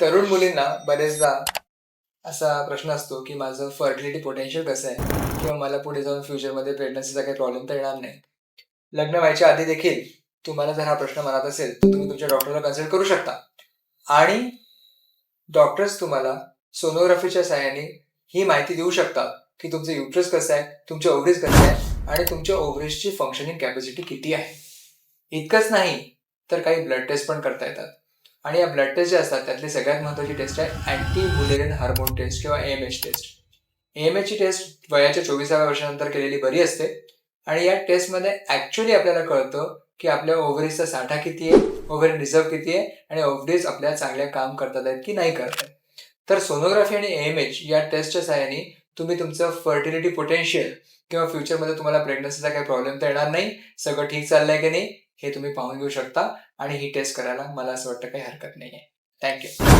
तरुण मुलींना बरेचदा असा प्रश्न असतो की माझं फर्टिलिटी पोटेन्शियल कसं आहे? किंवा मला पुढे जाऊन फ्युचरमध्ये प्रेग्नन्सीचा काही प्रॉब्लेम तर येणार नाही. लग्न व्हायच्या आधी देखील तुम्हाला जर हा प्रश्न मनात असेल तर तुम्ही तुमच्या डॉक्टरला कन्सल्ट करू शकता. आणि डॉक्टर्स तुम्हाला सोनोग्राफीच्या सहाय्याने ही माहिती देऊ शकतात की तुमचं युट्रस कसं आहे तुमचे ओव्हरीज कसं आहे आणि तुमच्या ओव्हरीजची फंक्शनिंग कॅपॅसिटी किती आहे. इतकंच नाही तर काही ब्लड टेस्ट पण करता येतात. आणि या ब्लड टेस्ट जे असतात त्यातली सगळ्यात महत्त्वाची टेस्ट आहे अँटी बुलेरियन हार्मोन टेस्ट किंवा एम एच टेस्ट एम एचची टेस्ट वयाच्या चोवीसाव्या वर्षानंतर केलेली बरी असते आणि या टेस्टमध्ये ॲक्च्युली आपल्याला कळतं की आपल्या ओव्हरीजचा साठा किती आहे ओव्हरी रिझर्व किती आहे आणि ओव्हरीज आपल्या चांगल्या काम करतात आहेत की नाही करत आहेत. तर सोनोग्राफी आणि एम एच या टेस्टच्या सहाय्याने तुम्ही तुमचं फर्टिलिटी पोटेन्शियल किंवा फ्युचरमध्ये तुम्हाला प्रेग्नन्सीचा काही प्रॉब्लेम तर येणार नाही. सगळं ठीक चाललंय की नाही हे तुम्ही पाहून घेऊ शकता आणि ही टेस्ट करायला मला असं वाटतं काही हरकत नाही आहे थँक्यू